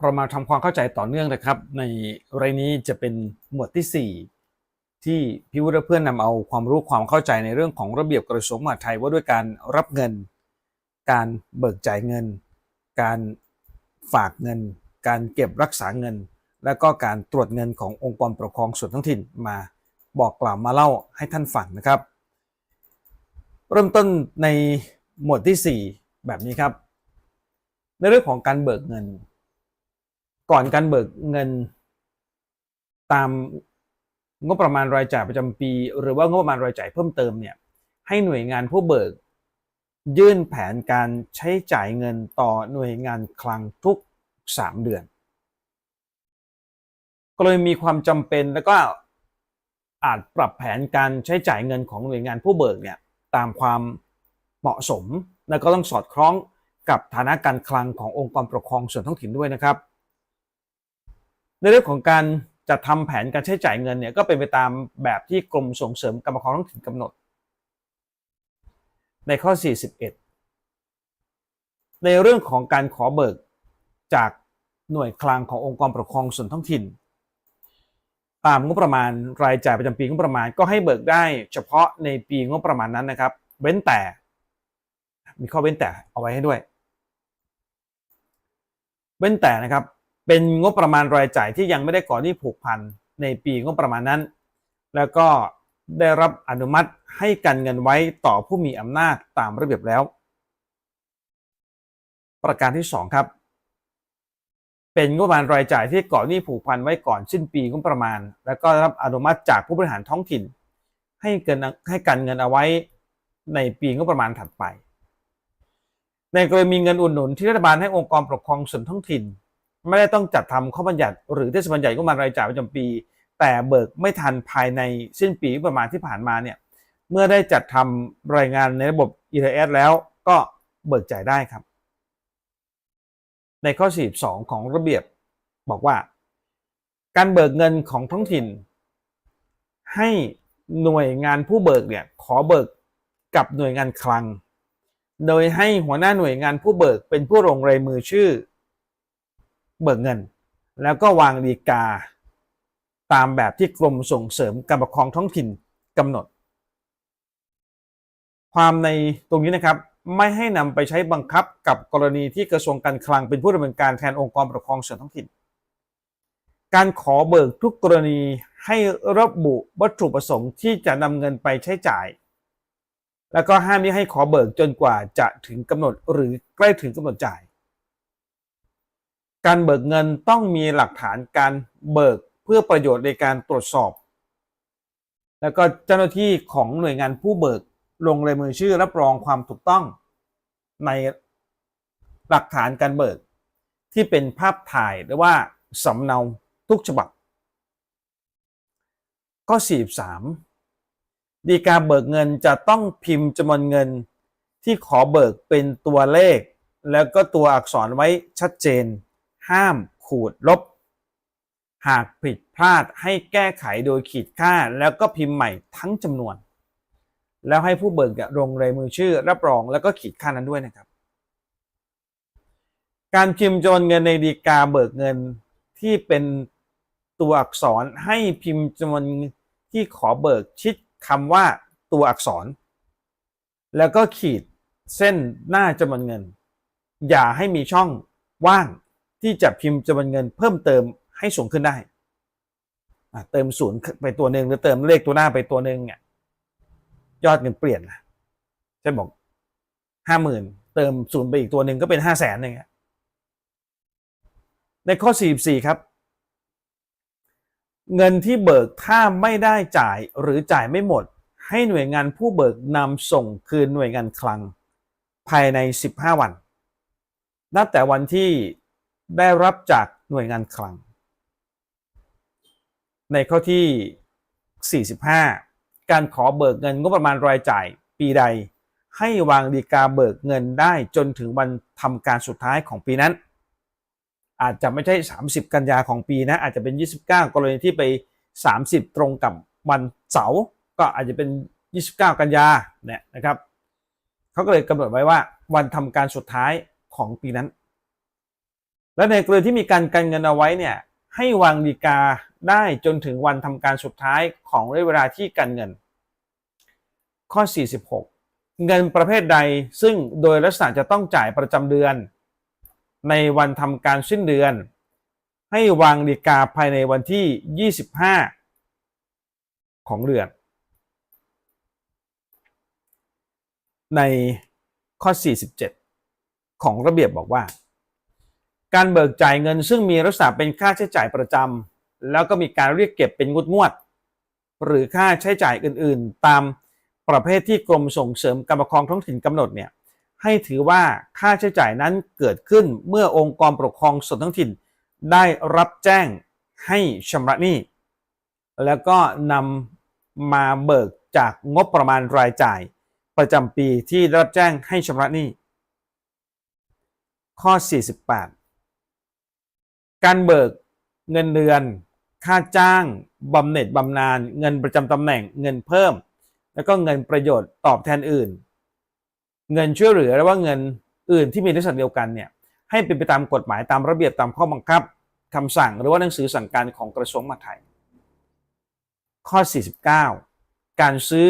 เรามาทำความเข้าใจต่อเนื่องนะครับ ในรายนี้จะเป็นหมวดที่ 4 ที่พี่วุฒิเพื่อนนำเอาความรู้ความเข้าใจในเรื่องของระเบียบกระทรวงมหาดไทยว่าด้วยการรับเงิน การเบิกจ่ายเงิน การฝากเงิน การเก็บรักษาเงิน และก็การตรวจเงินขององค์กรปกครองส่วนท้องถิ่นมาบอกกล่าวมาเล่าให้ท่านฟังนะครับ เริ่มต้นในหมวดที่ 4 แบบนี้ครับ ในเรื่องของการเบิกเงิน ก่อนการเบิกเงินตามงบประมาณรายจ่ายประจำปี หรือว่างบประมาณรายจ่ายเพิ่มเติมเนี่ยให้หน่วยงานผู้เบิก ยื่นแผนการใช้จ่ายเงินต่อหน่วยงานคลังทุก 3 เดือน ก็เลยมีความจำเป็นแล้วก็อาจปรับแผนการใช้จ่ายเงินของหน่วยงานผู้เบิกเนี่ยตามความเหมาะสม และก็ต้องสอดคล้องกับฐานะการคลังขององค์กรปกครองส่วนท้องถิ่นด้วยนะครับ ในเรื่องของการจัดทำแผนการใช้จ่ายเงินเนี่ยก็เป็นไปตามแบบที่กรมส่งเสริมการปกครองท้องถิ่นกำหนด ในข้อ 41 ในเรื่องของการขอเบิกจากหน่วยคลังขององค์กรปกครองส่วนท้องถิ่น ตามงบประมาณรายจ่ายประจำปีงบประมาณก็ให้เบิกได้เฉพาะในปีงบประมาณนั้นนะครับ เว้นแต่ มีข้อเว้นแต่เอาไว้ให้ด้วย เว้นแต่นะครับ เป็นงบประมาณรายจ่ายที่ยังไม่ได้ก่อหนี้ผูกพันในปีงบประมาณนั้น แล้วก็ได้รับอนุมัติให้กันเงินไว้ต่อผู้มีอำนาจตามระเบียบแล้ว ประการที่ 2 ครับ เป็นงบประมาณรายจ่ายที่ก่อหนี้ผูกพันไว้ก่อนสิ้นปีงบประมาณ แล้วก็รับอนุมัติจากผู้บริหารท้องถิ่น ให้เกินให้กันเงินเอาไว้ในปีงบประมาณถัดไป ในกรณีมีเงินอุดหนุนที่รัฐบาลให้องค์กรปกครองส่วนท้องถิ่น ไม่ได้ต้องจัดทำข้อบัญญัติ หรือเทศบัญญัติงบประมาณรายจ่ายประจำปี แต่เบิกไม่ทันภายในสิ้นปีประมาณที่ผ่านมาเนี่ยเมื่อได้จัดทำรายงานในระบบ ETS แล้วก็เบิกจ่ายได้ครับ ในข้อ 42 ของระเบียบบอกว่า การเบิกเงินของท้องถิ่น ให้หน่วยงานผู้เบิกเนี่ยขอเบิกกับหน่วยงานคลัง โดยให้หัวหน้าหน่วยงานผู้เบิกเป็นผู้ลงรายมือชื่อ เบิกเงิน แล้วก็วางดีกา ตามแบบที่กรมส่งเสริมการปกครองท้องถิ่นกำหนด ความในตรงนี้นะครับไม่ให้นำไปใช้บังคับกับกรณีที่กระทรวงการคลังเป็นผู้ดำเนินการแทนองค์กรปกครองส่วนท้องถิ่น การขอเบิกทุกกรณีให้ระบุวัตถุประสงค์ที่จะนำเงินไปใช้จ่าย แล้วก็ห้ามไม่ให้ขอเบิกจนกว่าจะถึงกำหนดหรือใกล้ถึงกำหนดจ่าย การเบิกเงินต้องมีหลักฐานการเบิกเพื่อประโยชน์ในการตรวจสอบ แล้วก็เจ้าหน้าที่ของหน่วยงานผู้เบิกลงลายมือชื่อรับรองความถูกต้องในหลักฐานการเบิก ที่เป็นภาพถ่ายหรือว่าสำเนาทุกฉบับ ข้อ 43ดีการเบิกเงินจะต้องพิมพ์จำนวนเงินที่ขอเบิกเป็นตัวเลข แล้วก็ตัวอักษรไว้ชัดเจน ห้ามขูดลบ หากผิดพลาดให้แก้ไขโดยขีดค่า แล้วก็พิมพ์ใหม่ทั้งจำนวน แล้วให้ผู้เบิกลงรายมือชื่อรับรองแล้วก็ขีดค่านั้นด้วยนะครับ การพิมพ์จำนวนเงินในดีกาเบิกเงินที่เป็นตัวอักษรให้พิมพ์จำนวนที่ขอเบิกชิดคำว่าตัวอักษร แล้วก็ขีดเส้นหน้าจำนวนเงิน อย่าให้มีช่องว่าง ที่จะพิมพ์จำนวนเงินเพิ่มเติมให้สูงขึ้นได้เติมศูนย์ไปตัวหนึ่งหรือเติมเลขตัวหน้าไปตัวหนึ่งเนี่ยยอดเงินเปลี่ยนนะเช่นบอกห้าหมื่นเติมศูนย์ไปอีกตัวหนึ่งก็เป็นห้าแสนอย่างเงี้ยในข้อ 44 ครับ เงินที่เบิกถ้าไม่ได้จ่ายหรือจ่ายไม่หมด ให้หน่วยงานผู้เบิกนำส่งคืนหน่วยงานคลัง ภายใน 15 วัน นับแต่วันที่ ได้รับจากหน่วยงานคลัง ในข้อที่ 45 การขอเบิกเงินงบประมาณรายจ่ายปีใด ให้วางดีกาเบิกเงินได้จนถึงวันทำการสุดท้ายของปีนั้น อาจจะไม่ใช่ 30 กันยาของปีนะ อาจจะเป็น 29 กรณีที่ไป 30 ตรงกับวันเสาร์ก็อาจจะเป็น 29 กันยาเนี่ยนะครับเขาก็เลยกำหนดไว้ว่าวันทำการสุดท้ายของปีนั้น และในกรณีที่มีการกันเงินเอาไว้เนี่ยให้วางดีกาได้จนถึงวันทำการสุดท้ายของระยะเวลาที่กันเงิน ข้อ 46 เงินประเภทใดซึ่งโดยลักษณะจะต้องจ่ายประจำเดือน ในวันทำการสิ้นเดือน ให้วางดีกาภายในวันที่ 25 ของเดือน ในข้อ 47 ของระเบียบบอกว่า การเบิกจ่ายเงิน ซึ่งมีลักษณะเป็นค่าใช้จ่ายประจำแล้วก็มีการเรียกเก็บเป็นงวดงวดๆหรือค่าใช้จ่ายอื่น ๆ ตามประเภทที่กรมส่งเสริมการปกครองท้องถิ่นกำหนดเนี่ยให้ถือว่าค่าใช้จ่ายนั้นเกิดขึ้นเมื่อองค์กรปกครองส่วนท้องถิ่น ได้รับแจ้งให้ชำระหนี้ แล้วก็นำมาเบิกจากงบประมาณรายจ่าย ประจำปีที่ได้รับแจ้งให้ชำระหนี้ ข้อ 48 การเบิกเงินเดือน ค่าจ้างบำเหน็จบำนาญเงินประจำตำแหน่งเงินเพิ่ม แล้วก็เงินประโยชน์ตอบแทนอื่น เงินช่วยเหลือหรือว่าเงินอื่นที่มีลักษณะเดียวกันเนี่ยให้เป็นไปตามกฎหมายตามระเบียบตามข้อบังคับคำสั่งหรือว่าหนังสือสั่งการของกระทรวงมหาดไทย ข้อ 49 การซื้อ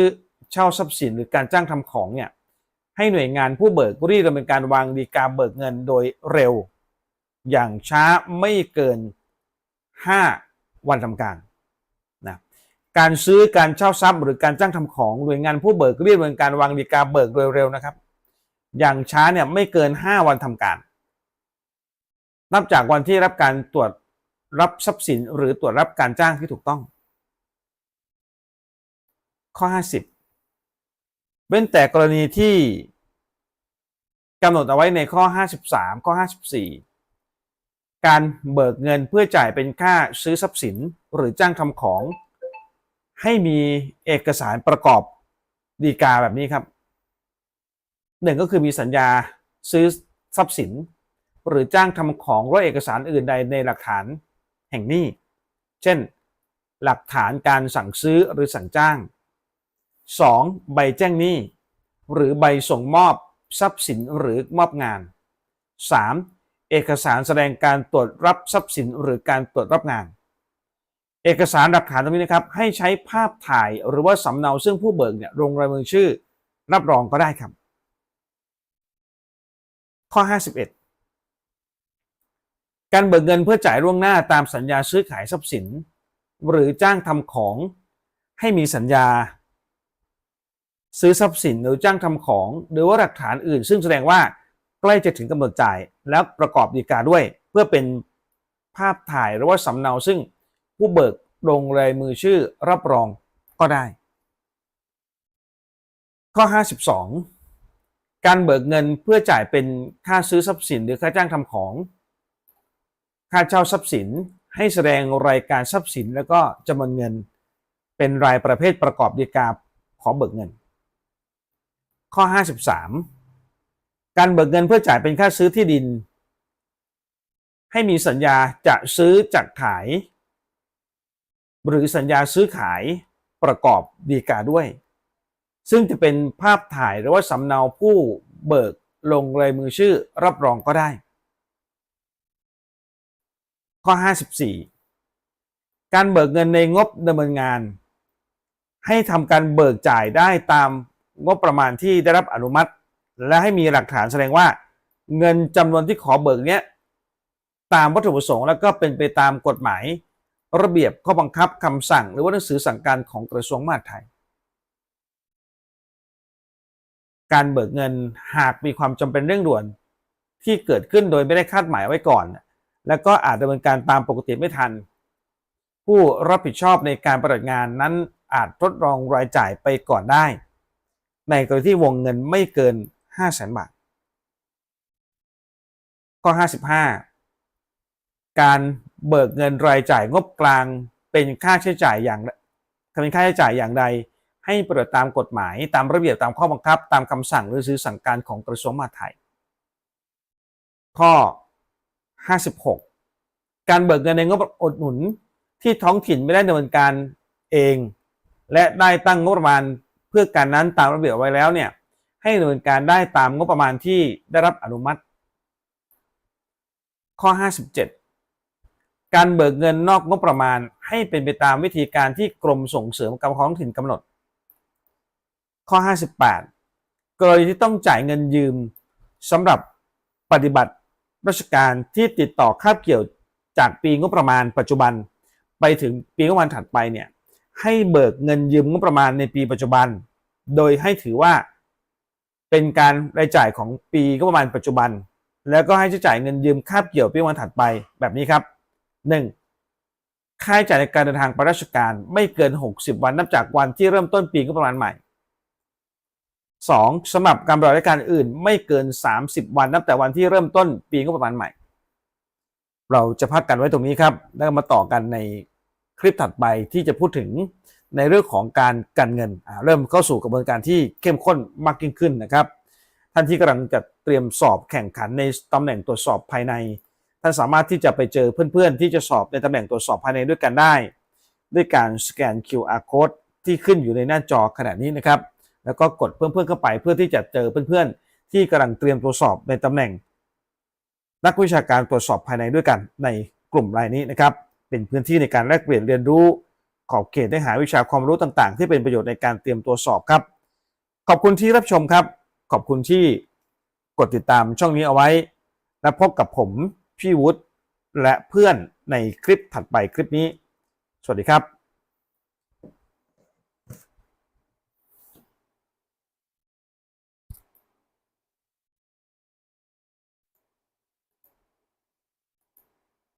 เช่าทรัพย์สินหรือการจ้างทำของเนี่ยให้หน่วยงานผู้เบิกรีบดำเนินการวางดีกาเบิกเงินโดยเร็ว อย่างช้าไม่เกิน 5 วันทำการนะการซื้อการเช่าทรัพย์หรือการจ้างทำของหน่วยงานผู้เบิกเรีบดเนินการวางดีกาเบิกโดยเร็วนะครับ อย่างช้าเนี่ยไม่เกิน 5 วันทำการ นับจากวันที่รับการตรวจรับทรัพย์สินหรือตรวจรับการจ้างที่ถูกต้อง ข้อ 50 เว้นแต่กรณีที่กำหนดเอาไว้ในข้อ 53 ข้อ 54 การเบิกเงินเพื่อจ่ายเป็นค่าซื้อทรัพย์สินหรือจ้างทำของ ให้มีเอกสารประกอบดีกาแบบนี้ครับหนึ่งก็คือมีสัญญาซื้อทรัพย์สิน หรือจ้างทำของหรือเอกสารอื่นใดในหลักฐานแห่งนี้ เช่น หลักฐานการสั่งซื้อหรือสั่งจ้าง 2. ใบแจ้งหนี้ หรือใบส่งมอบทรัพย์สินหรือมอบงาน 3. เอกสารแสดงการตรวจรับทรัพย์สินหรือการตรวจรับงาน เอกสารหลักฐานตรงนี้นะครับ ให้ใช้ภาพถ่ายหรือว่าสำเนาซึ่งผู้เบิกเนี่ยลงรายมือชื่อ รับรองก็ได้ครับ ข้อ 51 การเบิกเงินเพื่อจ่ายล่วงหน้าตามสัญญาซื้อขายทรัพย์สิน หรือจ้างทำของให้มีสัญญา ซื้อทรัพย์สินหรือจ้างทำของ หรือว่าหลักฐานอื่น ซึ่งแสดงว่า ล้จะถึงกำหนดจ่าย แล้วประกอบดีกาด้วย เพื่อเป็นภาพถ่ายหรือว่าสำเนาซึ่งผู้เบิกลงรายมือชื่อรับรองก็ได้ ข้อ 52 การเบิกเงินเพื่อจ่ายเป็นค่าซื้อทรัพย์สินหรือค่าจ้างทำของ ค่าเช่าทรัพย์สินให้แสดงรายการทรัพย์สินแล้วก็จำนวนเงิน เป็นรายประเภทประกอบดีกาขอเบิกเงิน ข้อ 53 การเบิกเงินเพื่อจ่ายเป็นค่าซื้อที่ดิน ให้มีสัญญาจะซื้อจัดขาย หรือสัญญาซื้อขายประกอบดีกาด้วย ซึ่งจะเป็นภาพถ่ายหรือว่าสำเนาผู้เบิกลงลายมือชื่อรับรองก็ได้ ข้อ 54 การเบิกเงินในงบดำเนินงาน ให้ทำการเบิกจ่ายได้ตามงบประมาณที่ได้รับอนุมัติ และให้มีหลักฐานแสดงว่าเงินจำนวนที่ขอเบิกเนี้ยตามวัตถุประสงค์แล้วก็เป็นไปตามกฎหมาย ระเบียบข้อบังคับคำสั่ง หรือว่าหนังสือสั่งการของกระทรวงมหาดไทย การเบิกเงินหากมีความจำเป็นเร่งด่วนที่เกิดขึ้นโดยไม่ได้คาดหมายไว้ก่อน แล้วก็อาจดำเนินการตามปกติไม่ทัน ผู้รับผิดชอบในการปฏิบัติงานนั้นอาจทดลองรายจ่ายไปก่อนได้ ในกรณีที่วงเงินไม่เกิน 5 0 0แสนบาท ข้อ55การเบิกเงินรายจ่ายงบกลางเป็นค่าใช้จ่ายอย่างเป็นค่าใช้จ่ายอย่างใด ให้ปฏิบัติตามกฎหมายตามระเบียบตามข้อบังคับ ตามคำสั่งหรือซื้อสั่งการของกระทรวงมหาดไทย ข้อ 56 การเบิกเงินในงบอดหนุนที่ท้องถิ่นไม่ได้ดำเนินการเอง และได้ตั้งงบประมาณเพื่อการนั้นตามระเบียบไว้แล้วเนี่ย ให้ดำเนินการได้ตามงบประมาณที่ได้รับอนุมัติ ข้อ 57 การเบิกเงินนอกงบประมาณให้เป็นไปตามวิธีการที่กรมส่งเสริมการปกครองท้องถิ่นกำหนด ข้อ 58 กรณีที่ต้องจ่ายเงินยืมสำหรับปฏิบัติราชการที่ติดต่อคาบเกี่ยวจากปีงบประมาณปัจจุบัน ไปถึงปีงบประมาณถัดไปเนี่ยให้เบิกเงินยืมงบประมาณในปีปัจจุบัน โดยให้ถือว่า เป็นการรายจ่ายของปีงบประมาณปัจจุบัน แล้วก็ให้ใช้จ่ายเงินยืมคาบเกี่ยวปีงบประมาณถัดไปแบบนี้ครับ 1. ค่าใช้จ่ายในการเดินทางไปราชการไม่เกิน 60 วันนับจากวันที่เริ่มต้นปีงบประมาณใหม่ 2. สำหรับการบริหารราชการอื่นไม่เกิน 30 วันนับแต่วันที่เริ่มต้นปีงบประมาณใหม่ เราจะพักกันไว้ตรงนี้ครับ แล้วมาต่อกันในคลิปถัดไปที่จะพูดถึง ในเรื่องของการกันเงิน เริ่มเข้าสู่กระบวนการที่เข้มข้นมากยิ่งขึ้นนะครับ ท่านที่กำลังจะเตรียมสอบแข่งขันในตำแหน่งตรวจสอบภายใน ท่านสามารถที่จะไปเจอเพื่อนๆ ที่จะสอบในตำแหน่งตรวจสอบภายในด้วยกันได้ ด้วยการสแกน QR code ที่ขึ้นอยู่ในหน้าจอขณะนี้นะครับ แล้วก็กดเพิ่มเพื่อนเข้าไปเพื่อที่จะเจอเพื่อนๆ ที่กำลังเตรียมตรวจสอบในตำแหน่ง นักวิชาการตรวจสอบภายในด้วยกันในกลุ่มรายนี้นะครับ เป็นพื้นที่ในการแลกเปลี่ยนเรียนรู้ ขอบเขตได้หาวิชาความรู้ต่างๆ ที่เป็นประโยชน์ในการเตรียมตัวสอบครับ ขอบคุณที่รับชมครับ ขอบคุณที่กดติดตามช่องนี้เอาไว้ และพบกับผมพี่วุฒิและเพื่อนในคลิปถัดไปคลิปนี้ สวัสดีครับ